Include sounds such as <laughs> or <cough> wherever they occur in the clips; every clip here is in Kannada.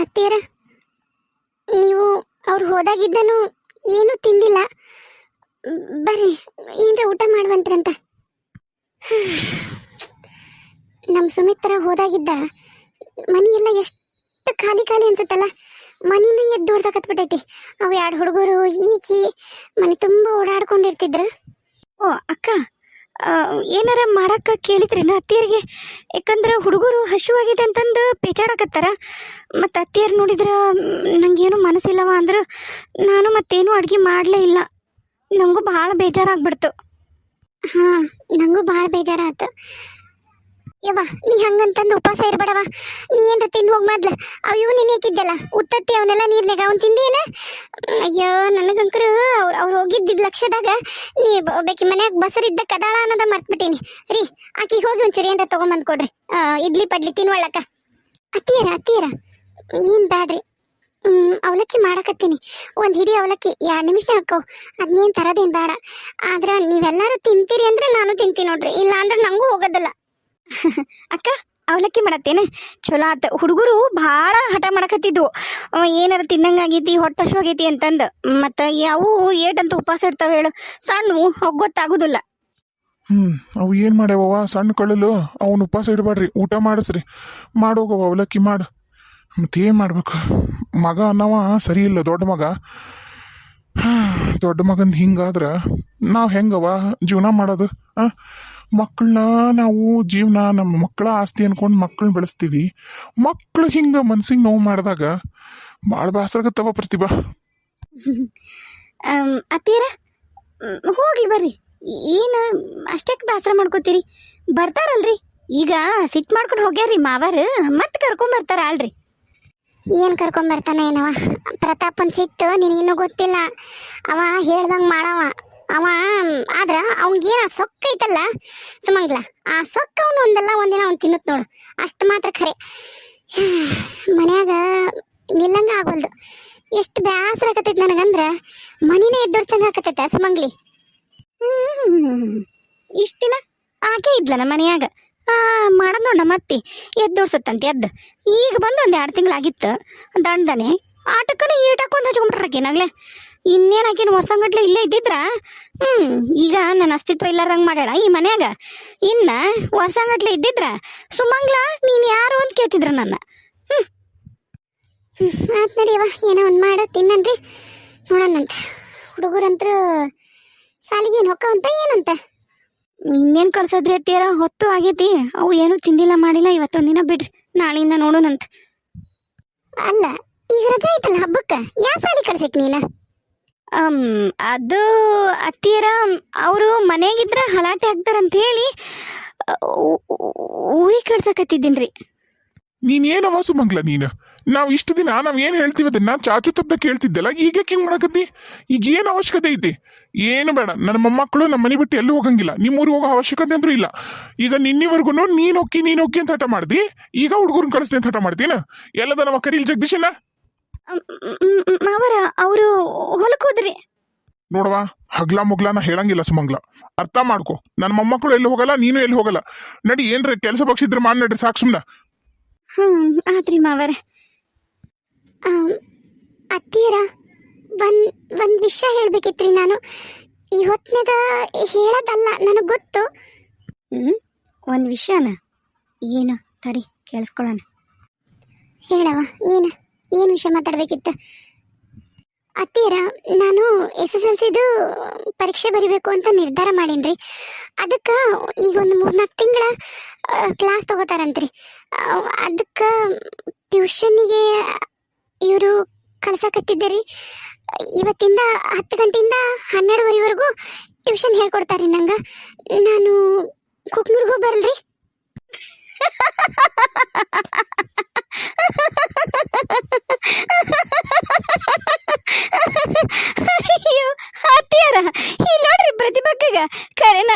ಅತ್ತೀರ ನೀವು ಅವ್ರು ಹೋದಾಗಿದ್ದನು ಏನೂ ತಿಂದಿಲ್ಲ. ಬರ್ರಿ, ಏನರ ಊಟ ಮಾಡುವಂತ್ರಂತ. ನಮ್ಮ ಸುಮಿತ್ರ ಹೋದಾಗಿದ್ದ, ಮನೆಯೆಲ್ಲ ಎಷ್ಟು ಖಾಲಿ ಖಾಲಿ ಅನ್ಸುತ್ತಲ್ಲ. ಮನಿನ ಎದ್ದು ಓಡ್ಸಕತ್ಬಿಟ್ಟೈತಿ ಅವು ಎರಡು ಹುಡುಗರು ಈಕಿ, ಮನೆ ತುಂಬ ಓಡಾಡ್ಕೊಂಡಿರ್ತಿದ್ರು. ಓ, ಅಕ್ಕ ಏನಾರ ಮಾಡಕ್ಕ ಕೇಳಿದ್ರೇನ ಅತ್ತಿಯರಿಗೆ? ಯಾಕಂದ್ರೆ ಹುಡುಗರು ಹಸುವಾಗಿದೆ ಅಂತಂದು ಪೇಚಾಡಕತ್ತಾರ. ಮತ್ತು ಅತ್ತಿಯರು ನೋಡಿದ್ರೆ ನನಗೇನು ಮನಸ್ಸಿಲ್ಲವ ಅಂದ್ರೆ, ನಾನು ಮತ್ತೇನು ಅಡುಗೆ ಮಾಡಲೇ ಇಲ್ಲ. ನನಗೂ ಭಾಳ ಬೇಜಾರಾಗ್ಬಿಡ್ತು. ಹಾಂ, ನಂಗೂ ಭಾಳ ಬೇಜಾರಾತು ಯವ್ವ, ನೀ ಹಂಗಂತಂದು ಉಪವಾಸ ಇರ್ಬೇಡವ ನೀ ಏನ್ರ ತಿಂದು ಹೋಗಿ ಮೊದ್ಲು. ಅವ್ ಇವು ನೀನು ಹಾಕಿದ್ದಲ್ಲ ಉತ್ತತ್ತಿ ಅವನ್ನೆಲ್ಲ ನೀರ್ನಾಗ ಅವ್ನು ತಿಂದೇನ ಅಯ್ಯೋ ನನಗಂಕರು ಅವ್ರು ಅವ್ರು ಹೋಗಿದ್ದಿದ್ ಲಕ್ಷದಾಗ ನೀ ಬೇಕಿ ಮನ್ಯಾಗ ಬಸರಿದ್ದ ಕದಾಳ ಅನ್ನೋದ ಮರ್ತ್ಬಿಟ್ಟೀನಿ. ರೀ, ಆಕಿಗೆ ಹೋಗಿ ಒಂಚೂರು ಏನ್ರ ತೊಗೊಂಬಂದು ಕೊಡ್ರಿ. ಇಡ್ಲಿ ಪಡ್ಲಿ ತಿನ್ವಳಕ್ಕ. ಅತ್ತೀರ ಅತ್ತೀರ ಏನು ಬ್ಯಾಡ್ರಿ. ಅವಲಕ್ಕಿ ಮಾಡಕತ್ತೀನಿ. ಒಂದು ಹಿಡಿ ಅವಲಕ್ಕಿ. ಎರಡು ನಿಮಿಷನಾಗ ಹಾಕೋ. ಅದನ್ನೇನು ತರೋದೇನು ಬೇಡ. ಆದ್ರೆ ನೀವೆಲ್ಲರೂ ತಿಂತೀರಿ ಅಂದ್ರೆ ನಾನು ತಿಂತೀನಿ ನೋಡ್ರಿ. ಇಲ್ಲ ಅಂದ್ರೆ ನಂಗೂ ಹೋಗೋದಿಲ್ಲ. <laughs> ಅಕ್ಕ, ಅವಲಕ್ಕಿ ಮಾಡತ್ತೇನೆ. ಚಲೋ ಆತ. ಹುಡುಗರು ಭಾಳ ಹಠ ಮಾಡಕತ್ತಿದ್ವು ಏನಾರ ತಿನ್ನಂಗ ತಿನ್ನಂಗಾಗೈತಿ ಹೊಟ್ಟೆ ಹಶ್ವಾಗೈತಿ ಅಂತಂದು. ಮತ್ತು ಯಾವು ಏಟಂತ ಉಪವಾಸ ಇರ್ತಾವೆ ಹೇಳು. ಸಣ್ಣ ಹೋಗ್ ಗೊತ್ತಾಗುದಿಲ್ಲ. ಹ್ಮ್, ಅವು ಏನು ಮಾಡ್ಯಾವ ಸಣ್ಣ ಕಳ್ಳಲು ಅವನು ಉಪವಾಸ ಇಡಬೇಡ್ರಿ ಊಟ ಮಾಡಿಸ್ರಿ. ಮಾಡೋಗವ ಅವಲಕ್ಕಿ ಮಾಡು. ಏನ್ ಮಾಡ್ಬೇಕು? ಮಗ ಅನ್ನವ ಸರಿ ಇಲ್ಲ, ದೊಡ್ಡ ಮಗ. ದೊಡ್ಡ ಮಗಂದು ಹಿಂಗಾದ್ರೆ ನಾವು ಹೆಂಗವ ಜೀವನ ಮಾಡೋದು ಮಕ್ಕಳನ್ನ ನಾವು ಜೀವನ ನಮ್ಮ ಮಕ್ಕಳ ಆಸ್ತಿ ಅನ್ಕೊಂಡು ಮಕ್ಕಳನ್ನ ಬೆಳೆಸ್ತೀವಿ. ಮಕ್ಕಳು ಹಿಂಗೆ ಮನ್ಸಿಗೆ ನೋವು ಮಾಡಿದಾಗ ಭಾಳ ಬೇಸರಾಗತ್ತವ ಪ್ರತಿಭಾ. ಅತ್ತೀರ ಹೋಗ್ಲಿ ಬರ್ರಿ. ಏನು ಅಷ್ಟಕ್ಕೆ ಬೇಸರ ಮಾಡ್ಕೋತೀರಿ? ಬರ್ತಾರಲ್ರಿ. ಈಗ ಸಿಟ್ ಮಾಡ್ಕೊಂಡು ಹೋಗ್ಯಾರ್ರಿ ಮಾವಾರು ಮತ್ತೆ ಕರ್ಕೊಂಡ್ ಬರ್ತಾರ ಅಲ್ರಿ ಏನು ಕರ್ಕೊಂಬರ್ತಾನೆ ಏನವ? ಪ್ರತಾಪನ್ ಸಿಟ್ಟು ನಿನಗಿನ್ನೂ ಗೊತ್ತಿಲ್ಲ. ಅವ ಹೇಳ್ದಂಗೆ ಮಾಡವ. ಅವ, ಆದ್ರ ಅವ್ನಿಗೇನ ಸೊಕ್ಕ ಐತಲ್ಲ ಸುಮಂಗ್ಲ, ಆ ಸೊಕ್ಕ ಅವನು ಒಂದಲ್ಲ, ಒಂದಿನ ಅವ್ನು ತಿನ್ನುತ್ತ ನೋಡು. ಅಷ್ಟು ಮಾತ್ರ ಖರೆ. ಮನ್ಯಾಗ ನಿಲ್ಲಂಗ ಆಗೋಲ್ದು ಎಷ್ಟು ಬ್ಯಾಸರ ಆಕತೈತಿ ನನಗಂದ್ರ ಮನಿನೇ ಎದ್ದೊಡ್ಸಂಗ ಆಕತೈತ ಸುಮಂಗ್ಲಿ. ಇಷ್ಟ ದಿನ ಆಕೆ ಇದ್ಲ ನಮ್ಮ ಮನ್ಯಾಗ. ಆ, ಮಾಡದ್ ನೋಡ ಮತ್ತಿ ಎದ್ದೋಡ್ಸತ್ತಂತೆ ಎದ್ದು. ಈಗ ಬಂದು ಒಂದು ಎರಡು ತಿಂಗಳಾಗಿತ್ತು ದಂಡನೆ ಆಟಕ್ಕನ ಈಟಾಕೊಂದು ಹಚ್ಕೊಂಡ್ಬಿಟ್ರಕ್ಕೆ ನಾಗ್ಲೆ. ಇನ್ನೇನು ಆಕಿನ ವರ್ಷಂಗಟ್ಲೆ ಇಲ್ಲೇ ಇದ್ದಿದ್ರ? ಹ್ಮ್, ಈಗ ನನ್ನ ಅಸ್ತಿತ್ವ ಇಲ್ಲಾರ್ದಂಗೆ ಮಾಡ್ಯಾಳ ಈ ಮನ್ಯಾಗ. ಇನ್ನ ವರ್ಷಂಗಟ್ಲೆ ಇದ್ದಿದ್ರ? ಸುಮಂಗ್ಲ, ನೀನ್ ಯಾರು ಅಂತ ಕೇಳ್ತಿದ್ರ ನನ್ನ. ಆತ್ ನಡಿಯವ ಏನೋ ಒಂದು ಮಾಡ ತಿನ್ನನ್ರಿ ನೋಡೋಣಂತ. ಹುಡುಗರಂತ್ರ ಸಾಲಿಗೇನು ಹೊಕ್ಕವಂತ ಏನಂತ? ಇನ್ನೇನು ಕಳ್ಸೋದ್ರಿ ಅತ್ತಿಯರ? ಹೊತ್ತು ಆಗೈತಿ. ಅವು ಏನು ತಿಂದಿಲ್ಲ ಮಾಡಿಲ್ಲ, ಇವತ್ತೊಂದಿನ ಬಿಡ್ರಿ. ನಾಳೆಯಿಂದ ನೋಡೋಣಂತ. ಅಲ್ಲ, ಈಗ ರಜೆ ಐತಲ್ಲ ಹಬ್ಬಕ್ಕ? ಯಾವ ಸಾಲಿ ಕಳ್ಸಿಕ್ ನೀನು? ಅದು ಅತ್ತಿಯರ ಅವರು ಮನೆಗಿದ್ರೆ ಹಲಾಟೆ ಆಗ್ತಾರಂತ ಹೇಳಿ ಊರಿಗೆ ಕಳ್ಸಕತ್ತಿದ್ದೀನ್ರಿ. ನೀನೇನವ ಸುಮಂಗ್ಲ ನೀನು? ನಾವು ಇಷ್ಟು ದಿನ ನಾವು ಏನು ಹೇಳ್ತೀವಿ ಅದನ್ನ ಚಾಚು ತಪ್ಪ ಕೇಳ್ತಿದ್ದಲ್ಲ ಈಗ ಕಿಂಗ್ ಹಿಂಗೆ ಮಾಡಕತ್ತಿ? ಈಗ ಏನು ಅವಶ್ಯಕತೆ ಐತಿ? ಏನು ಬೇಡ ನನ್ನ ಮೊಮ್ಮಕ್ಕಳು ನಮ್ಮ ಮನೆ ಬಿಟ್ಟು ಎಲ್ಲೂ ಹೋಗಂಗಿಲ್ಲ. ನಿಮ್ಮ ಊರಿಗೆ ಹೋಗೋ ಅವಶ್ಯಕತೆ ಅಂದ್ರೂ ಇಲ್ಲ. ಈಗ ನಿನ್ನೆವರೆಗೂ ನೀನು ಹೊಕ್ಕಿ ನೀನು ಹೊಕ್ಕಿ ಅಂತ ಹಠ ಮಾಡ್ದಿ? ಈಗ ಹುಡುಗರನ್ನ ಕಳಿಸ್ತೀನಿ ಅಂತ ಹಠ ಮಾಡ್ತೀನ? ಎಲ್ಲದ ನಮ್ಮ ಕರೀಲ್ ಜಗದೀಶನ? ಮಾವರ ಅವರು ಹೊಲಕೋದ್ರಿ ನೋಡವಾ ನೋಡವ ಹಗ್ಲ ಮುಗ್ಲಾನ ಹೇಳಂಗಿಲ್ಲ ಸುಮಂಗ್ಲ. ಅರ್ಥ ಮಾಡ್ಕೊ. ನನ್ನ ಮೊಮ್ಮಕ್ಕಳು ಎಲ್ಲಿ ಹೋಗಲ್ಲ ನೀನು ಎಲ್ಲಿ ಹೋಗಲ್ಲ. ನಡಿ ಏನ್ರಿ ಕೆಲಸ ಬಗ್ಸಿದ್ರೆ ಮಾಡಿ ನಡ್ರಿ ಸಾಕು ಸುಮ್ಮನೆ ಹ್ಮ್ ಆತ್ರಿ ಮಾವರ. ಅತ್ತೀರ ಒಂದ್ ಒಂದ್ ವಿಷಯ ಹೇಳ್ಬೇಕಿತ್ರಿ ನಾನು. ಈ ಹೊತ್ನಾಗ ಹೇಳದಲ್ಲ ನನಗೆ ಗೊತ್ತು. ಹ್ಮ್ ಒಂದು ವಿಷಯನ. ಏನು ತಡಿ ಕೇಳಿಸ್ಕೊಳ್ಳೋಣ ಹೇಳವ ಏನು? ಏನು ವಿಷಯ ಮಾತಾಡಬೇಕಿತ್ತು? ಅತ್ತೀರ, ನಾನು ಎಸ್ ಎಸ್ ಎಲ್ ಸಿದು ಪರೀಕ್ಷೆ ಬರಿಬೇಕು ಅಂತ ನಿರ್ಧಾರ ಮಾಡೀನಿ ರೀ ಅದಕ್ಕೆ ಈಗ ಒಂದು ಮೂರ್ನಾಲ್ಕು ತಿಂಗಳ ಕ್ಲಾಸ್ ತಗೋತಾರಂತ್ರಿ. ಅದಕ್ಕೆ ಟ್ಯೂಷನ್ನಿಗೆ ಇವರು ಕಳ್ಸಕತ್ತಿದ್ದೀರಿ. ಇವತ್ತಿಂದ ಹತ್ತು ಗಂಟೆಯಿಂದ ಹನ್ನೆರಡುವರೆವರೆಗೂ ಟ್ಯೂಷನ್ ಹೇಳ್ಕೊಡ್ತಾರೆ ನಂಗೆ. ನಾನು ಕುಟ್ನೂರ್ಗೂ ಬರಲ್ರಿ. <laughs> ಅಯ್ಯೋ, ಅತ್ತಿಯಾರ, ಈ ನೋಡ್ರಿ ಪ್ರತಿಭಕ್ಕಗ ಕರೆನ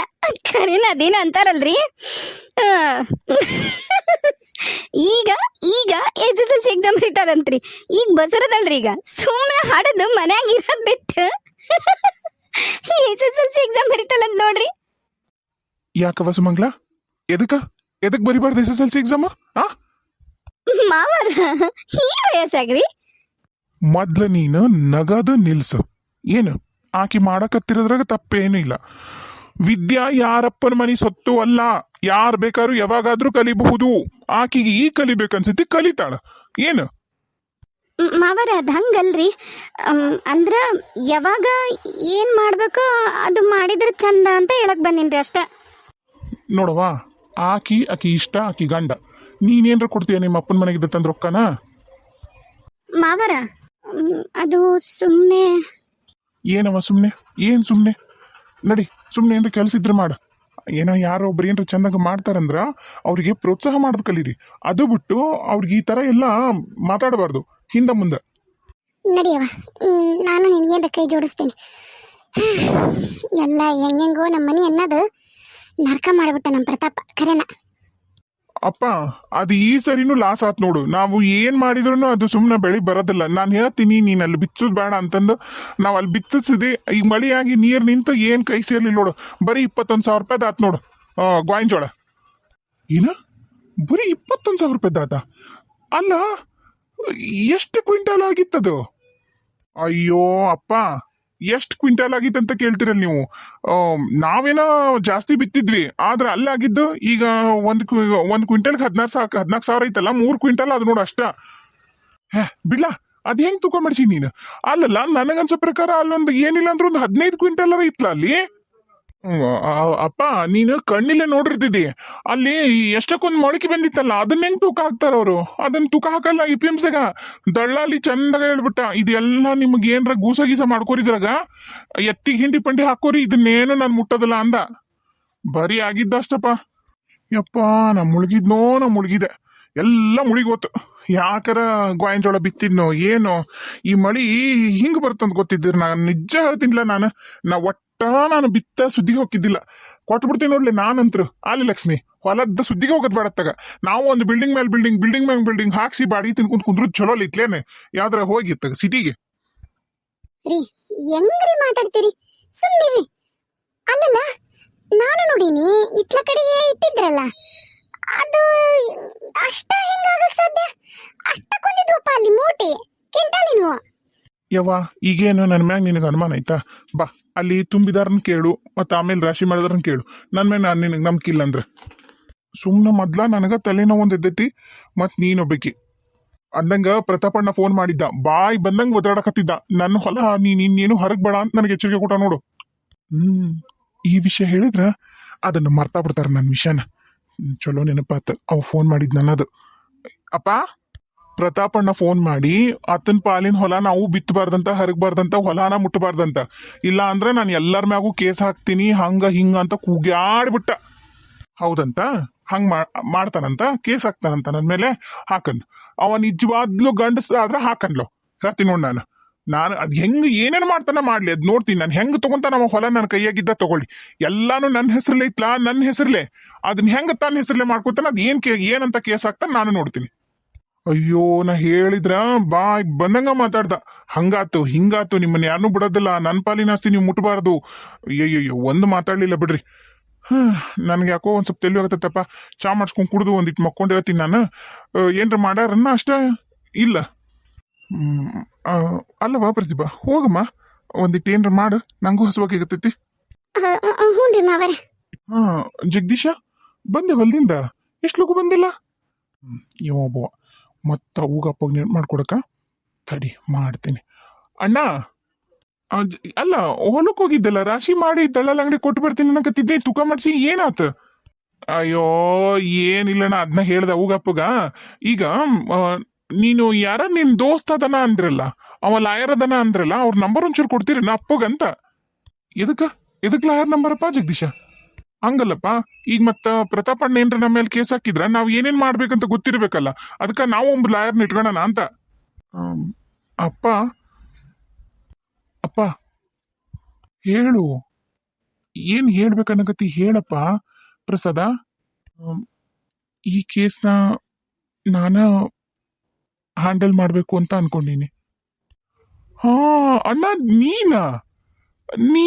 ಕರೆನ ಅದೇನ ಅಂತಾರಲ್ರಿ. ಈಗ ಈಗ S S L C exam ಬರೀತಾರಂತ್ರಿ ಈಗ ಬಸರದಲ್ರಿ ಈಗ. ಸುಮ್ಮನೆ ಹಾಡೋದು ಮನ್ಯಾಗ ಇರೋದ್ ಬಿಟ್ಟು. S S L C exam ಬರೀತಾರಂತ ನೋಡ್ರಿ. ಯಾಕವ ಸುಮಂಗ್ಲ? ಎದಕ್ಕ? ಎದಕ್ ಬರಿಬಾರ್ದು S S L C exam ಆ? ಮಾವರ ಈ ವಯಸ್ಸಾಗ್ರಿ ಮೊದ್ಲು ನೀನು ನಗದು ನಿಲ್ಸು. ಏನು? ಆಕಿ ಮಾಡಕತ್ತಿರೋದ್ರಾಗ ತಪ್ಪೇನು ಇಲ್ಲ. ವಿದ್ಯಾ ಯಾರಪ್ಪನ ಮನೆ ಸೊತ್ತು ಅಲ್ಲ. ಯಾರು ಬೇಕಾದ್ರೂ ಯಾವಾಗಾದ್ರೂ ಕಲಿಬಹುದು. ಆಕಿಗೆ ಈ ಕಲಿಬೇಕನ್ಸತಿ ಕಲಿತಾಳ. ಏನು? ಮಾವರ ಅದು ಹಂಗಲ್ರಿ. ಅಂದ್ರ ಯಾವಾಗ ಏನು ಮಾಡ್ಬೇಕು ಅದು ಮಾಡಿದ್ರೆ ಚಂದ ಅಂತ ಹೇಳಕ್ ಬಂದಿನ್ರಿ ಅಷ್ಟ. ನೋಡವಾ ಆಕಿ ಆಕಿ ಇಷ್ಟ ಆಕಿ ಗಂಡ. ನೀನೇನ್ರ ಕೊಡ್ತೀಯ ನಿಮ್ಮ ಅಪ್ಪನ ಮನೆಗಿದ್ದ ತಂದ್ ರೊಕ್ಕನ? ಮಾವರ? ಮ್, ಅದು ಸುಮ್ಮನೆ ಏನವ ಸುಮ್ಮನೆ ಏನು ಸುಮ್ಮನೆ ನಡಿ ಸುಮ್ಮನೆ ಏನ್ರ ಕೆಲಸ ಇದ್ರೆ ಮಾಡ. ಏನೋ ಯಾರೋ ಒಬ್ರು ಏನ್ರ ಚಂದಾಗ ಮಾಡ್ತಾರಂದ್ರ ಅವ್ರಿಗೆ ಪ್ರೋತ್ಸಾಹ ಮಾಡೋದು ಕಲೀರಿ. ಅದು ಬಿಟ್ಟು ಅವ್ರಿಗೆ ಈ ಥರ ಎಲ್ಲ ಮಾತಾಡಬಾರ್ದು. ಹಿಂದೆ ಮುಂದೆ. ನಡಿಯವ ನಾನು ನಿನಗೇನ್ರ ಕೈ ಜೋಡಿಸ್ತೀನಿ. ಎಲ್ಲ ಹೆಂಗೆಂಗೋ ನಮ್ಮ ಮನೆ ಅನ್ನೋದು ನರ್ಕ ಮಾಡಿಬಿಟ್ಟ ನಮ್ಮ ಪ್ರತಾಪ. ಖರೇನ? ಅಪ್ಪ ಅದು ಈ ಸರಿನೂ ಲಾಸ್ ಆತ್ ನೋಡು. ನಾವು ಏನ್ ಮಾಡಿದ್ರು ಅದು ಸುಮ್ಮನೆ ಬೆಳಿ ಬರೋದಿಲ್ಲ. ನಾನು ಹೇಳ್ತೀನಿ ನೀನು ಅಲ್ಲಿ ಬಿಚ್ಚೋದು ಬೇಡ ಅಂತಂದು ನಾವು ಅಲ್ಲಿ ಬಿತ್ತಿಸಿದೆ ಈಗ ಮಳೆಯಾಗಿ ನೀರು ನಿಂತು ಏನ್ ಕೈ ಸೇರ್ಲಿಲ್ಲ ನೋಡು. ಬರೀ ಇಪ್ಪತ್ತೊಂದು ಸಾವಿರ ರೂಪಾಯಿ ಆತ್ ನೋಡು. ಆ, ಜೋಳ. ಏನ? ಬರೀ ಇಪ್ಪತ್ತೊಂದು ಸಾವಿರ ರೂಪಾಯಿ ಆತ? ಅಲ್ಲ ಎಷ್ಟು ಕ್ವಿಂಟಲ್ ಆಗಿತ್ತದು? ಅಯ್ಯೋ ಅಪ್ಪ. ಎಷ್ಟು ಕ್ವಿಂಟಲ್ ಆಗಿತ್ತು ಅಂತ ಕೇಳ್ತಿರಲ್ಲ ನೀವು. ನಾವೇನೋ ಜಾಸ್ತಿ ಬಿತ್ತಿದ್ವಿ, ಆದ್ರೆ ಅಲ್ಲಾಗಿದ್ದು ಈಗ ಒಂದು ಒಂದು ಕ್ವಿಂಟಲ್ಗೆ ಹದಿನಾರು ಸಾವಿರ ಹದಿನಾಲ್ಕು ಸಾವಿರ ಐತಲ್ಲ, ಮೂರು ಕ್ವಿಂಟಲ್ ಅದು ನೋಡು ಅಷ್ಟ. ಬಿಡ್ಲ, ಅದು ಹೆಂಗ್ ತುಕೊಂಡ್ಬಿಡ್ಸಿ ನೀನು? ಅಲ್ಲಲ್ಲ, ನನಗನ್ಸೋ ಪ್ರಕಾರ ಅಲ್ಲೊಂದು ಏನಿಲ್ಲ ಅಂದ್ರೆ ಒಂದು ಹದಿನೈದು ಕ್ವಿಂಟಲ್ ಇತ್ತಲ್ಲ ಅಲ್ಲಿ? ಅಪ್ಪ, ನೀನು ಕಣ್ಣಿಲ್ಲ ನೋಡಿರ್ತಿದ್ದಿ. ಅಲ್ಲಿ ಎಷ್ಟಕ್ಕೊಂದು ಮೊಳಕೆ ಬಂದಿತ್ತಲ್ಲ, ಅದನ್ನ ಹೆಂಗ್ ತೂಕ ಹಾಕ್ತಾರ ಅವರು? ಅದನ್ನ ತೂಕ ಹಾಕಲ್ಲ ಇ ಪಿ ಎಂ ಸಾಗ ದಳ್ಳಾಲಿ ಚಂದಾಗ ಹೇಳ್ಬಿಟ್ಟ, ಇದೆಲ್ಲ ನಿಮ್ಗೆ ಏನ್ರ ಗೂಸ ಗೀಸ ಮಾಡ್ಕೋರಿದ್ರಾಗ? ಎತ್ತಿಗೆ ಹಿಂಡಿ ಪಂಡಿ ಹಾಕೋರಿ, ಇದನ್ನೇನು ನಾನು ಮುಟ್ಟೋದಿಲ್ಲ ಅಂದ. ಬರೀ ಆಗಿದ್ದಷ್ಟಪ್ಪ ಯಪ್ಪ, ನಾ ಮುಳುಗಿದ್ನೋ, ನಾ ಮುಳುಗಿದೆ ಎಲ್ಲ ಮುಳುಗೋತು ಯಾಕರ ಜೋಳ ಬಿತ್ತಿದ್ನೋ, ಏನೋ? ಈ ಮಳಿ ಹಿಂಗೆ ಬರ್ತಂತ ಗೊತ್ತಿದ್ದೀರಿ ನಾನು ನಿಜ ಹೇಳ್ತೀನಿಲ್ಲ ನಾನು. ನಾ ಒಟ್ಟ ನಾನು ಬಿತ್ತ ಸುದ್ದಿಗೆ ಹೋಗಿದ್ದಿಲ್ಲ ಕೊಟ್ಟು ಬಿಡ್ತೀನಿ ನೋಡ್ಲಿ, ನಾನಂತ್ರು. ಆಲಿ ಲಕ್ಷ್ಮಿ. ಹೊಲದ ಸುದ್ದಿಗೆ ಹೋಗೋದು ಬೇಡತ್ತಾಗ ನಾವು ಒಂದು ಬಿಲ್ಡಿಂಗ್ ಮೇಲೆ ಬಿಲ್ಡಿಂಗ್ ಬಿಲ್ಡಿಂಗ್ ಮೇಲೆ ಬಿಲ್ಡಿಂಗ್ ಹಾಕ್ಸಿ ಬಾಡಿ ತಿನ್ಕೊಂಡು ಕುಂದ್ರು ಚಲೋ ಇತ್ಲೇನೆ. ಯಾವ್ದಾರ ಹೋಗಿತ್ತಾಗ ಸಿಟಿಗೆ ರೀ ಮಾತಾಡ್ತೀರಿ? ಸುಮ್ಮನಿರಿ ಅಲ್ಲಲ್ಲ, ನಾನು ನೋಡಿನಿ ಇತ್ಲ ಕಡೆಗೆ ಇಟ್ಟಿದ್ರಲ್ಲ. ಅದು ಅಷ್ಟ ಹೆಂಗಾಗಕ್ ಸಾಧ್ಯ? ಅಷ್ಟಕ್ಕೊಂದಿದ್ವಪ್ಪ ಅಲ್ಲಿ ಮೂಟೆ ಕೆಂಟಾಲಿ ನೀವು ಯವ್ವ, ಈಗೇನು ನನ್ನ ಮ್ಯಾಗ ನಿನಗೆ ಅನುಮಾನ ಆಯ್ತಾ? ಬಾ, ಅಲ್ಲಿ ತುಂಬಿದಾರನ್ ಕೇಳು, ಮತ್ತು ಆಮೇಲೆ ರಾಶಿ ಮಾಡಿದಾರನ್ ಕೇಳು. ನನ್ನ ಮೇಲೆ ನಾನು ನಿನಗೆ ನಂಬಿಕಿಲ್ಲ ಅಂದ್ರೆ. ಸುಮ್ಮನೆ ಮೊದ್ಲ ನನಗೆ ತಲೆನೋವು ಒಂದು ಎದ್ದೈತಿ ಮತ್ತು ನೀನೊಬ್ಬಕಿ ಅಂದಂಗ ಪ್ರತಾಪಣ್ಣ ಫೋನ್ ಮಾಡಿದ್ದ, ಬಾಯ್ ಬಂದಂಗೆ ಒದಾಡಕತ್ತಿದ್ದ ನನ್ನ ಹೊಲ, ನೀನು ಇನ್ನೇನು ಹೊರಗೆ ಬೇಡ ಅಂತ ನನಗೆ ಎಚ್ಚರಿಕೆ ಕೊಟ್ಟ ನೋಡು. ಹ್ಞೂ ಈ ವಿಷಯ ಹೇಳಿದ್ರ ಅದನ್ನು ಮರ್ತಾ ಬಿಡ್ತಾರೆ ನನ್ನ ವಿಷಯನ. ಚಲೋ ನೆನಪಾತ. ಅವ್ ಫೋನ್ ಮಾಡಿದ್ ನನ್ನದು ಅಪ್ಪ? ಪ್ರತಾಪಣ್ಣ ಫೋನ್ ಮಾಡಿ ಆತನ ಪಾಲಿನ ಹೊಲ ನಾವು ಬಿತ್ತಬಾರ್ದಂತ ಹರಗಬಾರ್ದಂತ, ಹೊಲನ ಮುಟ್ಟಬಾರ್ದಂತ ಇಲ್ಲ ಅಂದ್ರೆ ನಾನು ಎಲ್ಲರ ಮ್ಯಾಗೂ ಕೇಸ್ ಹಾಕ್ತೀನಿ, ಹಂಗ, ಹಿಂಗ ಅಂತ ಕೂಗ್ಯಾಡ್ಬಿಟ್ಟ. ಹೌದಂತ? ಹಂಗ ಮಾಡ್ತಾನಂತ? ಕೇಸ್ ಹಾಕ್ತಾನಂತ ನನ್ನ ಮೇಲೆ? ಹಾಕನ್. ಅವ ನಿಜವಾದ್ಲು ಗಂಡಸ ಆದ್ರೆ ಹಾಕನ್ಲೋ. ಹೇಳ್ತೀನಿ ನೋಡ್ ನಾನು. ನಾನು ಅದ್ ಹೆಂಗ್ ಏನೇನ್ ಮಾಡ್ತಾನ ಮಾಡ್ಲಿ, ಅದ್ ನೋಡ್ತೀನಿ. ನಾನು ಹೆಂಗ್ ತಗೊಂತಾನ ಅವ ಹೊಲ ನನ್ನ ಕೈಯಾಗಿದ್ದ ತಗೊಳ್ಳಿ. ಎಲ್ಲಾನು ನನ್ನ ಹೆಸರಲ್ಲೇ ಇತ್ಲಾ? ನನ್ನ ಹೆಸರಲ್ಲೇ. ಅದನ್ನ ಹೆಂಗ್ ತನ್ನ ಹೆಸರಲ್ಲೇ ಮಾಡ್ಕೊತಾನ? ಅದ್ ಏನ್ ಕೇ, ಏನಂತ ಕೇಸ್ ಹಾಕ್ತಾನ ನಾನು ನೋಡ್ತೀನಿ. ಅಯ್ಯೋ ನಾ ಹೇಳಿದ್ರ? ಬಾಯ್ ಬಂದಂಗ ಮಾತಾಡ್ದ. ಹಂಗಾತು ಹಿಂಗಾತು ನಿಮ್ಮನ್ನ ಯಾರನ್ನೂ ಬಿಡೋದಿಲ್ಲ. ನನ್ನ ಪಾಲಿನ ಆಸ್ತಿ ನೀವು ಮುಟ್ಬಾರ್ದು. ಅಯ್ಯಯ್ಯೋ ಒಂದು ಮಾತಾಡ್ಲಿಲ್ಲ ಬಿಡ್ರಿ. ನನಗೆ ಯಾಕೋ ಒಂದು ಸ್ವಲ್ಪ ತೆಲಿ ಆಗತ್ತಪ್ಪ. ಚಾ ಮಾಡ್ಸ್ಕೊಂಡ್ ಕುಡ್ದು ಒಂದಿಟ್ಟು ಮಕ್ಕೊಂಡು ಹೇಳ್ತೀನಿ ನಾನು. ಏನ್ರ ಮಾಡ್ಯಾರನ್ನ ಅಷ್ಟ? ಇಲ್ಲ. ಅಲ್ಲವ ಪ್ರತಿಭಾ ಹೋಗಮ್ಮ. ಒಂದಿಟ್ಟು ಏನ್ರ ಮಾಡು. ನಂಗೂ ಮಾವರ. ಹಾ ಜಗದೀಶ ಬಂದೆ ಹೊಲ್ದಿಂದ. ಎಷ್ಟು ಲಗು ಬಂದಿಲ್ಲ? ಯಾವ ಮತ್ತ ಊಗಪ್ಪಗ್ ನೆನಪು ಮಾಡ್ಕೊಡಕ ತಡಿ, ಮಾಡ್ತೀನಿ. ಅಣ್ಣ ಅಲ್ಲ ಹೊಲಕ್ಕೆ ಹೋಗಿದ್ದಲ್ಲ, ರಾಶಿ ಮಾಡಿ ದಳ್ಳಾಲ ಅಂಗಡಿ ಕೊಟ್ಟು ಬರ್ತೀನಿ ಅನ್ನಕತ್ತಿದ್ದೆ, ತೂಕ ಮಾಡಿಸಿ ಏನಾತ? ಅಯ್ಯೋ, ಏನಿಲ್ಲಣ್ಣ ಅದನ್ನ ಹೇಳ್ದ ಊಗಪ್ಪಗ ಈಗ ನೀನು ಯಾರ ನಿನ್ ದೋಸ್ತ ಅದನ ಅಂದ್ರಲ್ಲ, ಅವ ಲಾಯರ್ ಅದನ ಅಂದ್ರಲ್ಲ, ಅವ್ರ ನಂಬರ್ ಒಂಚೂರು ಕೊಡ್ತೀರಿ ನಾ ಅಪ್ಪಗಂತ? ಎದಕ್ಕ? ಎದಕ್ ಲಾಯರ್ ನಂಬರಪ್ಪ ಜಗದೀಶ? ಹಂಗಲ್ಲಪ್ಪ, ಈಗ ಮತ್ತ ಅಣ್ಣ ಏನ್ರ ನಮ್ಮ ಮೇಲೆ ಕೇಸ್ ಹಾಕಿದ್ರ ನಾವ್ ಏನೇನ್ ಮಾಡ್ಬೇಕಂತ ಗೊತ್ತಿರ್ಬೇಕಲ್ಲ, ಅದಕ್ಕ ನಾವು ಒಬ್ಬ ಲಾಯರ್ನ ಇಟ್ಕೊಳ್ಳೋಣ ಅಂತ. ಅಪ್ಪ ಅಪ್ಪ, ಹೇಳು, ಏನ್ ಹೇಳ್ಬೇಕನ್ನಕತ್ತಿ ಹೇಳಪ್ಪ, ಪ್ರಸಾದ. ಈ ಕೇಸ್ನ ನಾನ ಹ್ಯಾಂಡಲ್ ಮಾಡ್ಬೇಕು ಅಂತ ಅನ್ಕೊಂಡಿನಿ. ಹಾ, ಅಣ್ಣ, ನೀನಾ? ನೀ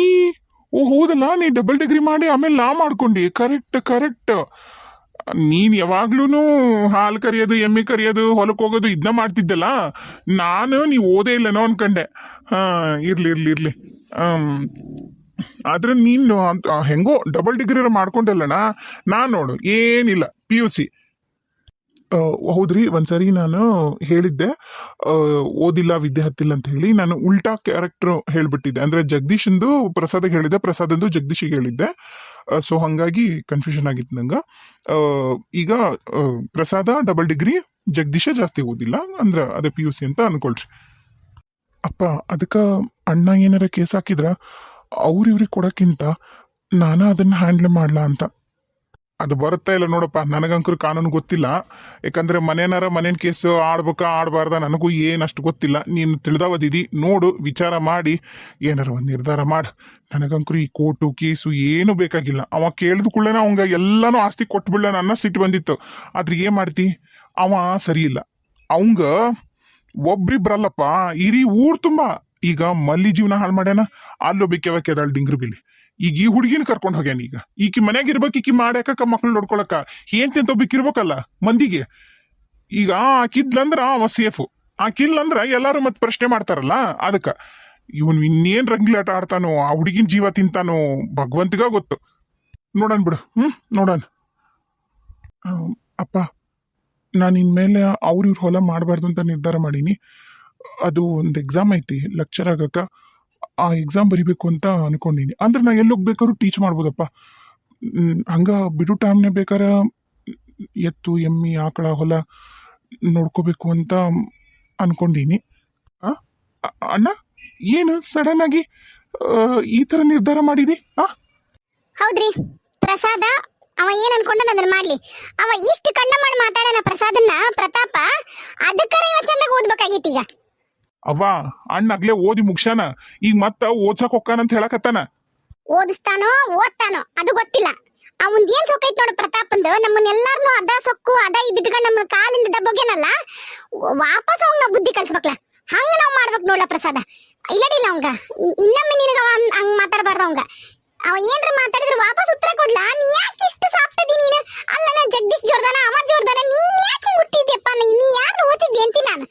ಓ ಹೌದಲ್ಲ ನೀ ಡಬಲ್ ಡಿಗ್ರಿ ಮಾಡಿ ಆಮೇಲೆ ಲಾ ಮಾಡ್ಕೊಂಡಿ. ಕರೆಕ್ಟ್ ಕರೆಕ್ಟ್ ನೀನ್ ಯಾವಾಗ್ಲೂ ಹಾಲು ಕರಿಯೋದು, ಎಮ್ಮೆ ಕರಿಯೋದು ಹೊಲಕ್ಕೆ ಹೋಗೋದು ಇದನ್ನ ಮಾಡ್ತಿದ್ದಲ್ಲ? ನಾನು ನೀವು ಓದೇ ಇಲ್ಲನೋ ಅನ್ಕಂಡೆ. ಹಾ, ಇರ್ಲಿ ಇರ್ಲಿ ಇರ್ಲಿ. ಆದ್ರೆ ನೀನು ಹೆಂಗೋ ಡಬಲ್ ಡಿಗ್ರಿ ಮಾಡ್ಕೊಂಡಲ್ಲಣ್ಣ ನಾನು ನೋಡು, ಏನಿಲ್ಲ ಪಿ ಯು ಸಿ ಹೌದ್ರಿ, ಒಂದ್ಸರಿ ನಾನು ಹೇಳಿದ್ದೆ. ಓದಿಲ್ಲ, ವಿದ್ಯೆ ಹತ್ತಿಲ್ಲ ಅಂತ ಹೇಳಿ ನಾನು ಉಲ್ಟಾ ಕ್ಯಾರೆಕ್ಟರ್ ಹೇಳ್ಬಿಟ್ಟಿದ್ದೆ. ಅಂದ್ರೆ ಜಗದೀಶಂದು ಪ್ರಸಾದಗೆ ಹೇಳಿದ್ದೆ, ಪ್ರಸಾದಂದು ಜಗದೀಶಿಗೆ ಹೇಳಿದ್ದೆ. ಸೊ ಹಂಗಾಗಿ ಕನ್ಫ್ಯೂಷನ್ ಆಗಿತ್ತು ನಂಗೆ. ಈಗ ಪ್ರಸಾದ ಡಬಲ್ ಡಿಗ್ರಿ ಜಗದೀಶ ಜಾಸ್ತಿ ಓದಿಲ್ಲ, ಅಂದ್ರೆ ಅದೇ ಪಿ ಯು ಸಿ ಅಂತ ಅನ್ಕೊಳ್ರಿ. ಅಪ್ಪ, ಅದಕ್ಕೆ ಅಣ್ಣ ಏನಾರ ಕೇಸ್ ಹಾಕಿದ್ರ? ಅವ್ರಿವ್ರಿಗೆ ಕೊಡೋಕ್ಕಿಂತ ನಾನು ಅದನ್ನ ಹ್ಯಾಂಡಲ್ ಮಾಡ್ಲಾ ಅಂತ. ಅದು ಬರುತ್ತಾ ಇಲ್ಲ ನೋಡಪ್ಪ. ನನಗಂಕರು ಕಾನೂನು ಗೊತ್ತಿಲ್ಲ. ಯಾಕಂದ್ರೆ ಮನೇನಾರ ಮನೇನ ಕೇಸು ಆಡ್ಬೇಕಾ ಆಡಬಾರ್ದ ನನಗೂ ಏನಷ್ಟು ಗೊತ್ತಿಲ್ಲ. ನೀನು ತಿಳಿದಾವದಿದಿ ನೋಡು, ವಿಚಾರ ಮಾಡಿ. ಏನಾರ ಒಂದು ನಿರ್ಧಾರ ಮಾಡು. ನನಗಂಕರು ಈ ಕೋರ್ಟು ಕೇಸು ಏನು ಬೇಕಾಗಿಲ್ಲ. ಅವ ಕೇಳಿದ ಕೂಡಲೇ ಅವಂಗ ಎಲ್ಲಾನು ಆಸ್ತಿ ಕೊಟ್ಬಿಡೋಣ ನನ್ನ ಸಿಟ್ಟು ಬಂದಿತ್ತು. ಆದ್ರೆ ಏನ್ ಮಾಡ್ತಿ? ಅವ ಸರಿ ಇಲ್ಲ. ಅವಂಗ ಒಬ್ರಿಬ್ರಲ್ಲಪ್ಪ, ಇಡೀ ಊರ್ ತುಂಬಾ ಈಗ ಮಲ್ಲಿ ಜೀವನ ಹಾಳು ಮಾಡ್ಯಾನ. ಅಲ್ಲೋ ಕೆವಕ್ಕೆ ಡಿಂಗ್ರ ಬಿಲಿ. ಈಗ ಈ ಹುಡುಗಿನ ಕರ್ಕೊಂಡು ಹೋಗ್ಯಾನ ಈಗ. ಈಕಿ ಮನ್ಯಾಗ ಇರ್ಬೇಕು, ಈಕಿ ಮಾಡ್ಯಾಕ ಮಕ್ಳು ನೋಡ್ಕೊಳಕ. ಏನ್ ಬಿಕ್ಕಿರ್ಬೇಕಲ್ಲ ಮಂದಿಗೆ. ಈಗ ಆಕಿದ್ಲಂದ್ರ ಅವ ಸೇಫು ಆಕಿಲ್ಲಂದ್ರ ಎಲ್ಲಾರು ಮತ್ತೆ ಪ್ರಶ್ನೆ ಮಾಡ್ತಾರಲ್ಲ ಅದಕ್ಕ. ಇವನ್ ಇನ್ನೇನ್ ರಂಗ್ಲಾಟ ಆಡ್ತಾನೋ, ಆ ಹುಡುಗಿನ ಜೀವ ತಿಂತಾನೋ, ಭಗವಂತಿಗ ಗೊತ್ತು. ನೋಡೋಣ ಬಿಡು. ಹ್ಮ್ ನೋಡೋಣ ಅಪ್ಪ, ನಾನು ಇನ್ಮೇಲೆ ಅವ್ರ ಇವ್ರ ಹೊಲ ಮಾಡಬಾರ್ದು ಅಂತ ನಿರ್ಧಾರ ಮಾಡೀನಿ. ಅದು ಒಂದು ಎಕ್ಸಾಮ್ ಐತಿ ಲೆಕ್ಚರ್ ಆಗಕ್ಕ. ಆ ಎಕ್ಸಾಮ್ ಬರಿಬೇಕು ಅಂತ ಅನ್ಕೊಂಡಿನಿ. ಅಂದ್ರೆ ನಾ ಎಲ್ಲಿ ಹೋಗ್ಬೇಕಾದ್ರೂ ಟೀಚ್ ಮಾಡ್ಬೋದಪ್ಪ. ಹಂಗೆ ಬಿಡು ಟೈಮ್ನೇ ಬೇಕಾರ ಎತ್ತು, ಎಮ್ಮಿ, ಆಕಳ, ಹೊಲ ನೋಡ್ಕೋಬೇಕು ಅಂತ ಅನ್ಕೊಂಡೀನಿ? ಅಣ್ಣ, ಏನು ಸಡನ್ ಆಗಿ ಈ ತರ ನಿರ್ಧಾರ ಮಾಡಿದಿ? ಹೌದ್ರಿ. ಪ್ರಸಾದ, ಅವ ಏನ್ ಅನ್ಕೊಂಡ ಅದನ್ನ ಮಾಡ್ಲಿ. ಅವ ಇಷ್ಟು ಕಣ್ಣ ಮಾಡಿ ಮಾತಾಡೋಣ ಪ್ರಸಾದನ್ನ, ಪ್ರತಾಪ, ಅದಕ್ಕರ ಇವ ಚಂದಾಗ ಓದ್ಬೇಕಾಗಿತ್ತು ಈಗ. ಅವ್ವ, ಅಣ್ಣ ಅಗ್ಲೇ ಓದಿ ಮುಗ್ಸ್ಯಾನ. ಈಗ ಮತ್ತ ಓದ್ಸಕ್ ಹೊಕ್ಕಾನಂತ ಹೇಳಕತ್ತಾನ. ಓದಿಸ್ತಾನೋ, ಓದ್ತಾನೋ, ಅದು ಗೊತ್ತಿಲ್ಲ. ಅವನ್ ಏನ್ ಸೊಕ್ಕೈತ್ ನೋಡು ಪ್ರತಾಪಂದು ನಮ್ಮನ್ನೆಲ್ಲಾರ್ನು ಅದ ಸೊಕ್ಕು, ಅದ ಇದಿಟ್ಕೊಂಡ್ ನಮ್ಮ ಕಾಲಿಂದ ದಬ್ಬಗೇನಲ್ಲ? ವಾಪಸ್ ಅವ್ನ ಬುದ್ಧಿ ಕಲ್ಸ್ಬೇಕಲ್ಲ ಹಂಗ ನಾವ್ ಮಾಡ್ಬೇಕು ನೋಡ್ಲ ಪ್ರಸಾದ. ಇಲ್ಲಡಿಲ್ಲ ಅವಂಗ. ಇನ್ನೊಮ್ಮೆ ನಿನಗ ಹಂಗ ಮಾತಾಡಬಾರ್ದ ಅವಂಗ. ಅವ ಏನ್ರ ಮಾತಾಡಿದ್ರೆ ವಾಪಸ್ ಉತ್ತರ ಕೊಡ್ಲ? ನೀ ಯಾಕೆ ಇಷ್ಟು ಸಾಫ್ಟ್ ಅದಿ ನೀನು? ಅಲ್ಲ, ನಾ ಜಗದೀಶ್ ಜೋರ್ದಾನ, ಅವ ಜೋರ್ದಾನ, ನೀನ್ ಯಾಕೆ ಹುಟ್ಟಿದ್ಯಪ್ಪ? ನೀ ಯಾರು ಓದಿದ್ದೆ ಅಂತೀನಿ ನಾನು?